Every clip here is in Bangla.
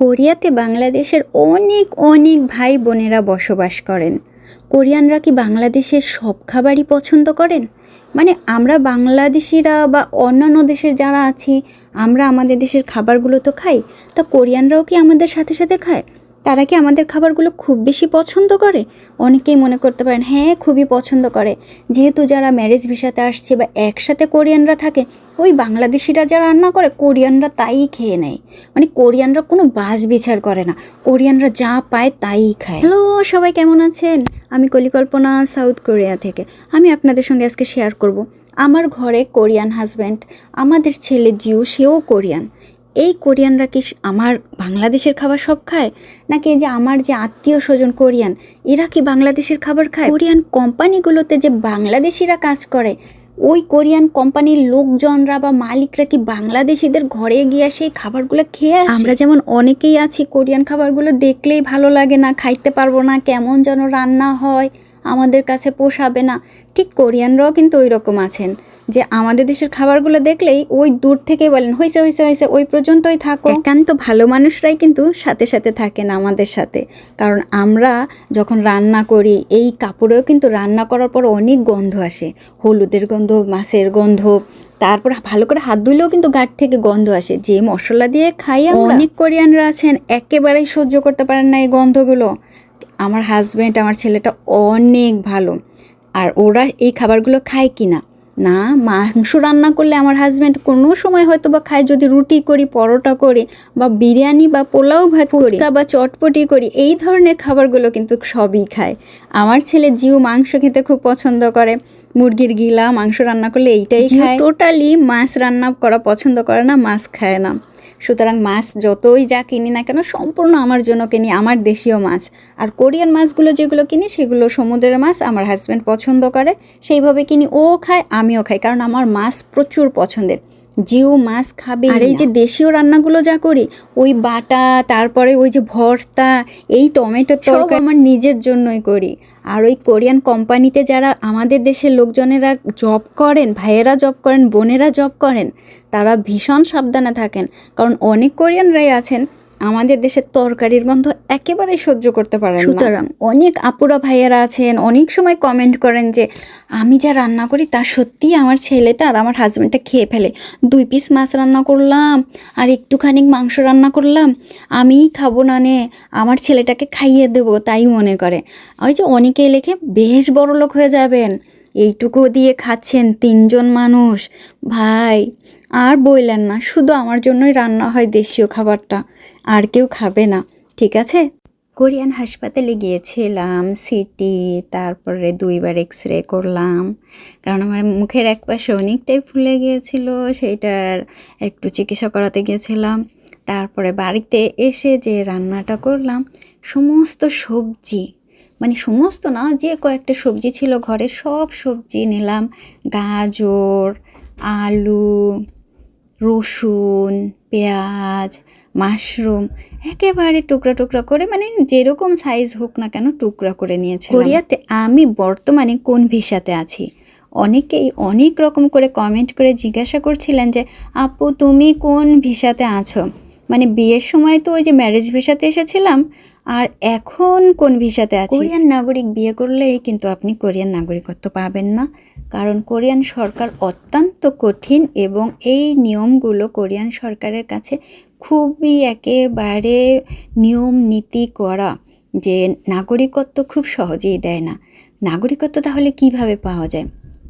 কোরিয়াতে বাংলাদেশের অনেক অনেক ভাই বোনেরা বসবাস করেন। কোরিয়ানরা কি বাংলাদেশের সব খাবারই পছন্দ করেন? মানে আমরা বাংলাদেশিরা বা অন্যান্য দেশের যারা আছি, আমরা আমাদের দেশের খাবারগুলো তো খাই, তা কোরিয়ানরাও কি আমাদের সাথে সাথে খায়? তারা কি আমাদের খাবারগুলো খুব বেশি পছন্দ করে? অনেকেই মনে করতে পারেন হ্যাঁ খুবই পছন্দ করে। যেহেতু যারা ম্যারেজ ভিসাতে আসছে বা একসাথে কোরিয়ানরা থাকে, ওই বাংলাদেশিরা যা রান্না করে, কোরিয়ানরা তাই খেয়ে নেয়। মানে কোরিয়ানরা কোনো বাস বিচার করে না। কোরিয়ানরা যা পায় তাই খায়। হ্যালো, সবাই কেমন আছেন? আমি কলিকল্পনা, সাউথ কোরিয়া থেকে। আমি আপনাদের সঙ্গে আজকে শেয়ার করব। আমার ঘরে কোরিয়ান হাজব্যান্ড আমাদের ছেলে জিউ, সেও কোরিয়ান। এই কোরিয়ানরা কি আমার বাংলাদেশের খাবার সব খায়? নাকি যে আমার যে আত্মীয় স্বজন কোরিয়ান, এরা কি বাংলাদেশের খাবার খায়? কোরিয়ান কোম্পানিগুলোতে যে বাংলাদেশিরা কাজ করে, ওই কোরিয়ান কোম্পানির লোকজনরা বা মালিকরা কি বাংলাদেশিদের ঘরে গিয়ে সেই খাবারগুলো খেয়ে? আমরা যেমন অনেকেই আছি কোরিয়ান খাবারগুলো দেখলেই ভালো লাগে না, খাইতে পারব না, কেমন যেন রান্না হয়। আমাদের কাছে পোষাবে না। ঠিক কোরিয়ানরাও কিন্তু ওই রকম আছেন যে আমাদের দেশের খাবারগুলো দেখলেই ওই দূর থেকে বলেন হয়েছে হয়েছে হয়েছে ওই পর্যন্তই থাকো। একান্ত ভালো মানুষরাই কিন্তু সাথে সাথে থাকেন আমাদের সাথে। কারণ আমরা যখন রান্না করি এই কাপড়েও কিন্তু রান্না করার পর অনেক গন্ধ আসে। হলুদের গন্ধ মাছের গন্ধ তারপর ভালো করে হাত ধুলেও কিন্তু গাঢ় থেকে গন্ধ আসে। যে মশলা দিয়ে খাই অনেক কোরিয়ানরা আছেন একেবারেই সহ্য করতে পারেন না এই গন্ধগুলো। আমার হাজব্যান্ড আমার ছেলেটা অনেক ভালো। আর ওরা এই খাবারগুলো খায় কি না না মাংস রান্না করলে আমার হাজব্যান্ড কোনো সময় হয়তো বা খায় যদি রুটি করি পরোটা করি বা বিরিয়ানি বা পোলাও ভাত করি বা চটপটি করি এই ধরনের খাবারগুলো কিন্তু সবই খায়। আমার ছেলে জিও মাংস খেতে খুব পছন্দ করে। মুরগির গিলা মাংস রান্না করলে এইটাই খায়। টোটালি মাছ রান্না করা পছন্দ করে না মাছ খায় না। সুতরাং মাছ যতই যা কিনি না কেন সম্পূর্ণ আমার জন্য কিনি, আমার দেশীয় মাছ। আর কোরিয়ান মাছগুলো যেগুলো কিনি, সেগুলো সমুদ্রের মাছ, আমার হাজব্যান্ড পছন্দ করে। সেইভাবে কিনি, ও খায়, আমিও খাই, কারণ আমার মাছ প্রচুর পছন্দের। জিও মাছ খাবে আর এই যে দেশীয় রান্নাগুলো যা করি ওই বাটা তারপরে ওই যে ভর্তা এই টমেটো তরকারি আমার নিজের জন্যই করি। আর ওই কোরিয়ান কোম্পানিতে যারা আমাদের দেশের লোকজনেরা জব করেন ভাইয়েরা জব করেন বোনেরা জব করেন তারা ভীষণ সাবধানে থাকেন। কারণ অনেক কোরিয়ানরাই আছেন আমাদের দেশের তরকারির গন্ধ একেবারেই সহ্য করতে পারেন সুতরাং অনেক আপুরা ভাইয়েরা আছেন, অনেক সময় কমেন্ট করেন যে, আমি যা রান্না করি তা সত্যিই আমার ছেলেটা আর আমার হাজব্যান্ডটা খেয়ে ফেলে। দুই পিস মাছ রান্না করলাম, আর একটুখানি মাংস রান্না করলাম। আমিই খাব না নে, আমার ছেলেটাকে খাইয়ে দেবো। তাই মনে করে। ওই যে অনেকেই লেখে, বেশ বড় লোক হয়ে যাবেন। এইটুকু দিয়ে খাচ্ছেন তিনজন মানুষ। ভাই, আর বললেন না, শুধু আমার জন্যই রান্না হয় দেশীয় খাবারটা। আর কেউ খাবে না, ঠিক আছে? কোরিয়ান হাসপাতালে গিয়েছিলাম সিটি তারপরে দুইবার এক্স রে করলাম। কারণ আমার মুখের এক পাশে অনেকটাই ফুলে গিয়েছিল, সেইটার একটু চিকিৎসা করাতে গিয়েছিলাম। তারপরে বাড়িতে এসে যে রান্নাটা করলাম, সমস্ত সবজি মানে সমস্ত না, যে কয়েকটা সবজি ছিল ঘরে, সব সবজি নিলাম। গাজর, আলু, রসুন, পেঁয়াজ মাশরুম একেবারে টুকরা টুকরা করে মানে যেরকম সাইজ হোক না কেন টুকরা করে নিয়েছে কোরিয়াতে আমি বর্তমানে কোন ভিসাতে আছি? অনেকেই অনেক রকম করে কমেন্ট করে জিজ্ঞাসা করছিলেন যে আপু তুমি কোন ভিসাতে আছো? মানে বিয়ের সময় তো ওই যে ম্যারেজ ভিসাতে এসেছিলাম আর এখন কোন ভিসাতে আছে? কোরিয়ান নাগরিক বিয়ে করলেই কিন্তু আপনি কোরিয়ান নাগরিকত্ব পাবেন না কারণ কোরিয়ান সরকার অত্যন্ত কঠিন এবং এই নিয়মগুলো কোরিয়ান সরকারের কাছে খুবই একেবারে নিয়ম নীতি করা যে নাগরিকত্ব খুব সহজেই দেয় না। নাগরিকত্ব তাহলে কীভাবে পাওয়া যায়?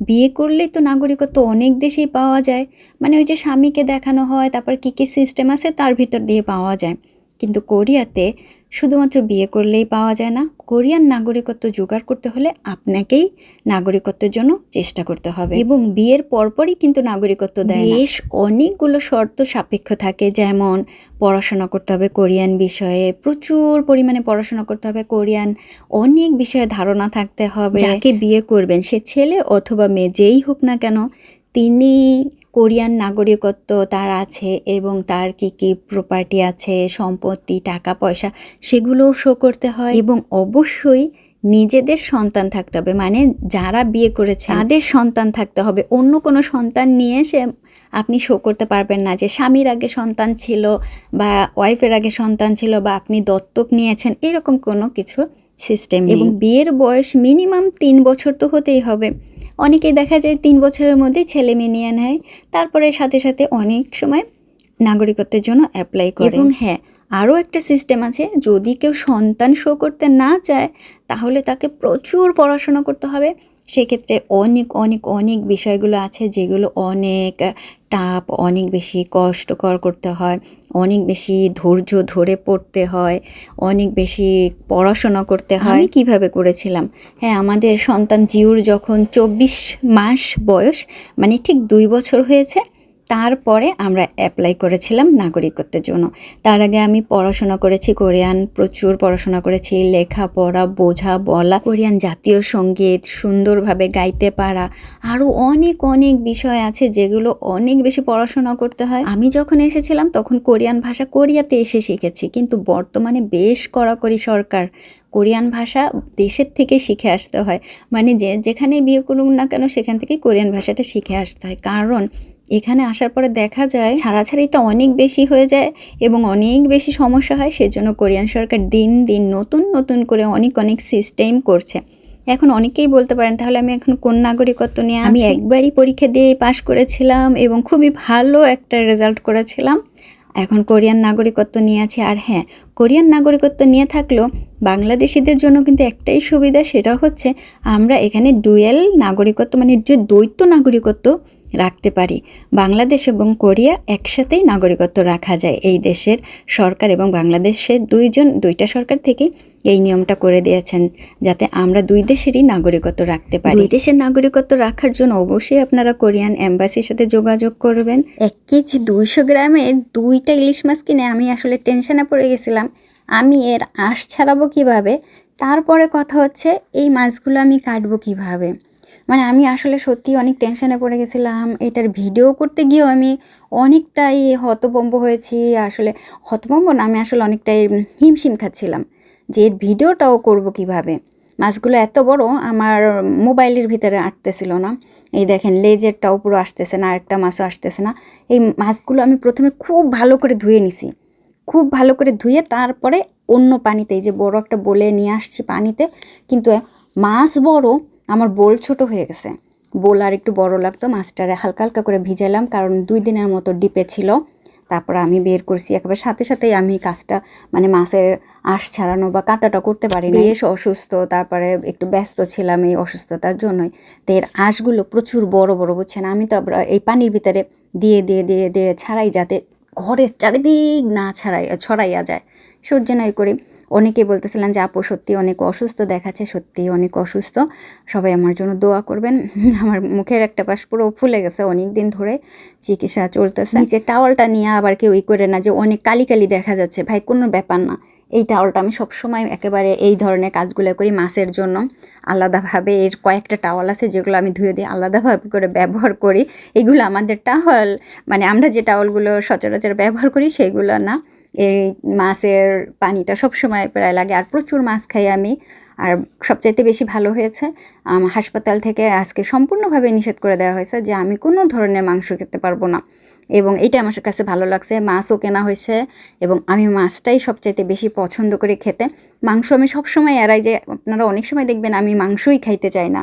বিয়ে করলেই তো নাগরিকত্ব অনেক দেশেই পাওয়া যায়। মানে ওই যে স্বামীকে দেখানো হয়, তারপর কী কী সিস্টেম আছে তার ভিতর দিয়ে পাওয়া যায়। কিন্তু কোরিয়াতে শুধুমাত্র বিয়ে করলেই পাওয়া যায় না কোরিয়ান নাগরিকত্ব জোগাড় করতে হলে আপনাকেই নাগরিকত্বের জন্য চেষ্টা করতে হবে। এবং বিয়ের পরপরই কিন্তু নাগরিকত্ব দেয় বেশ অনেকগুলো শর্ত সাপেক্ষ থাকে যেমন পড়াশোনা করতে হবে কোরিয়ান বিষয়ে প্রচুর পরিমাণে পড়াশোনা করতে হবে কোরিয়ান অনেক বিষয়ে ধারণা থাকতে হবে। যাকে বিয়ে করবেন সে ছেলে অথবা মেয়ে যেই হোক না কেন তিনি কোরিয়ান নাগরিকত্ব তার আছে এবং তার কি কি প্রপার্টি আছে সম্পত্তি টাকা পয়সা সেগুলোও শো করতে হয় এবং অবশ্যই নিজেদের সন্তান থাকতে হবে। মানে যারা বিয়ে করেছে তাদের সন্তান থাকতে হবে। অন্য কোনো সন্তান নিয়ে সে আপনি শো করতে পারবেন না যে স্বামীর আগে সন্তান ছিল বা ওয়াইফের আগে সন্তান ছিল বা আপনি দত্তক নিয়েছেন এরকম কোনো কিছু সিস্টেম এবং বিয়ের বয়স মিনিমাম তিন বছর তো হতেই হবে। অনেকেই দেখা যায় তিন বছরের মধ্যে ছেলে মেয়ে নিয়ে নেয়। তারপরে সাথে সাথে অনেক সময় নাগরিকত্বের জন্য অ্যাপ্লাই করে। এবং হ্যাঁ আরও একটা সিস্টেম আছে, যদি কেউ সন্তান শো করতে না চায়, তাহলে তাকে প্রচুর পড়াশোনা করতে হবে। সেক্ষেত্রে অনেক অনেক অনেক বিষয়গুলো আছে যেগুলো অনেক টাপ অনেক বেশি কষ্টকর করতে হয় অনেক বেশি ধৈর্য ধরে পড়তে হয় অনেক বেশি পড়াশোনা করতে হয়। কীভাবে করেছিলাম? হ্যাঁ আমাদের সন্তান জিউর যখন চব্বিশ মাস বয়স মানে ঠিক দুই বছর হয়েছে তারপরে আমরা অ্যাপ্লাই করেছিলাম নাগরিকত্বের জন্য। তার আগে আমি পড়াশোনা করেছি কোরিয়ান, প্রচুর পড়াশোনা করেছি, লেখাপড়া, বোঝা, বলা, কোরিয়ান জাতীয় সংগীত, সুন্দরভাবে গাইতে পারা আরও অনেক অনেক বিষয় আছে যেগুলো অনেক বেশি পড়াশোনা করতে হয়। আমি যখন এসেছিলাম তখন কোরিয়ান ভাষা কোরিয়াতে এসে শিখেছি, কিন্তু বর্তমানে বেশ কড়াকড়ি সরকার কোরিয়ান ভাষা দেশের থেকে শিখে আসতে হয়। মানে যে যেখানে বিয়ে করুন না কেন সেখান থেকে কোরিয়ান ভাষাটা শিখে আসতে হয়। কারণ এখানে আসার পরে দেখা যায় ছাড়াছাড়িটা অনেক বেশি হয়ে যায় এবং অনেক বেশি সমস্যা হয়। সেজন্য কোরিয়ান সরকার দিন দিন নতুন নতুন করে অনেক অনেক সিস্টেম করছে। এখন অনেকেই বলতে পারেন, তাহলে আমি এখন কোন নাগরিকত্ব নিয়ে আমি একবারই পরীক্ষা দিয়ে পাশ করেছিলাম এবং খুবই ভালো একটা রেজাল্ট করেছিলাম। এখন কোরিয়ান নাগরিকত্ব নিয়ে আছে। আর হ্যাঁ কোরিয়ান নাগরিকত্ব নিয়ে থাকলেও বাংলাদেশিদের জন্য কিন্তু একটাই সুবিধা, সেটা হচ্ছে আমরা এখানে ডুয়েল নাগরিকত্ব মানে যে দ্বৈত নাগরিকত্ব রাখতে পারি। বাংলাদেশ এবং কোরিয়া একসাথেই নাগরিকত্ব রাখা যায়। এই দেশের সরকার এবং বাংলাদেশের দুইজন, দুইটা সরকার থেকে এই নিয়মটা করে দিয়েছেন যাতে আমরা দুই দেশেরই নাগরিকত্ব রাখতে পারি। দুই দেশের নাগরিকত্ব রাখার জন্য অবশ্যই আপনারা কোরিয়ান এম্বাসির সাথে যোগাযোগ করবেন। এক কেজি দুইশো গ্রামের দুইটা ইলিশ মাছ কিনে আমি আসলে টেনশনে পড়ে গেছিলাম। আমি এর আঁশ ছাড়াবো কীভাবে? তারপরে কথা হচ্ছে, এই মাছগুলো আমি কাটবো কীভাবে? মানে আমি আসলে সত্যি অনেক টেনশনে পড়ে গেছিলাম। এটার ভিডিও করতে গিয়েও আমি অনেকটাই হতবম্ব হয়েছি। আসলে হতবম্ব না, আমি আসলে অনেকটাই হিমশিম খাচ্ছিলাম যে এর ভিডিওটাও করব কীভাবে? মাছগুলো এত বড়, আমার মোবাইলের ভিতরে আটতেছিল না। এই দেখেন লেজেরটাও পুরো আসতেছে না, আরেকটা মাছও আসতেছে না। এই মাছগুলো আমি প্রথমে খুব ভালো করে ধুয়ে নিছি। খুব ভালো করে ধুয়ে তারপরে অন্য পানিতে, এই যে বড় একটা বলে নিয়ে আসছি পানিতে, কিন্তু মাছ বড় আমার বোল ছোট হয়ে গেছে। বোল আর একটু বড় লাগতো মাছটারে হালকা হালকা করে ভিজালাম কারণ দুই দিনের মতো ডিপে ছিল। তারপর আমি বের করছি একেবারে সাথে সাথেই আমি কাজটা মানে মাছের আঁশ ছাড়ানো বা কাটাটা করতে পারি বেশ। অসুস্থ তারপরে একটু ব্যস্ত ছিলাম এই অসুস্থতার জন্যই। তো এর আঁশগুলো প্রচুর বড় বড় বুঝছেন? আমি তো এই পানির ভিতরে দিয়ে দিয়ে দিয়ে দিয়ে ছাড়াই যাতে ঘরের চারিদিক না ছাড়াই ছড়াইয়া যায়। সহ্য নয় করি। অনেকে বলতেছিলেন যে আপু সত্যি অনেক অসুস্থ দেখাচ্ছে সত্যি অনেক অসুস্থ। সবাই আমার জন্য দোয়া করবেন। আমার মুখের একটা পাশ পুরো ফুলে গেছে অনেক দিন ধরে চিকিৎসা চলতেছে। নিচে টাওয়ালটা নিয়ে আবার কেউ ই করে না যে অনেক কালি কালি দেখা যাচ্ছে। ভাই কোনো ব্যাপার না। এই টাওয়ালটা আমি সবসময় একেবারে এই ধরনের কাজগুলো করি মাছের জন্য। আলাদাভাবে এর কয়েকটা টাওয়াল আছে যেগুলো আমি ধুয়ে দিয়ে আলাদাভাবে করে ব্যবহার করি। এগুলো আমাদের টাওয়াল মানে আমরা যে টাওয়ালগুলো সচরাচর ব্যবহার করি সেগুলো না। এই মাছের পানিটা সবসময় প্রায় লাগে আর প্রচুর মাছ খাই আমি। আর সবচাইতে বেশি ভালো হয়েছে হাসপাতাল থেকে আজকে সম্পূর্ণভাবে নিষেধ করে দেওয়া হয়েছে যে আমি কোনো ধরনের মাংস খেতে পারব না। এবং এটা আমার কাছে ভালো লাগছে, মাছও কেনা হয়েছে এবং আমি মাছটাই সবচাইতে বেশি পছন্দ করে খেতে। মাংস আমি সবসময় এড়াই যে, আপনারা অনেক সময় দেখবেন আমি মাংসই খাইতে চাই না।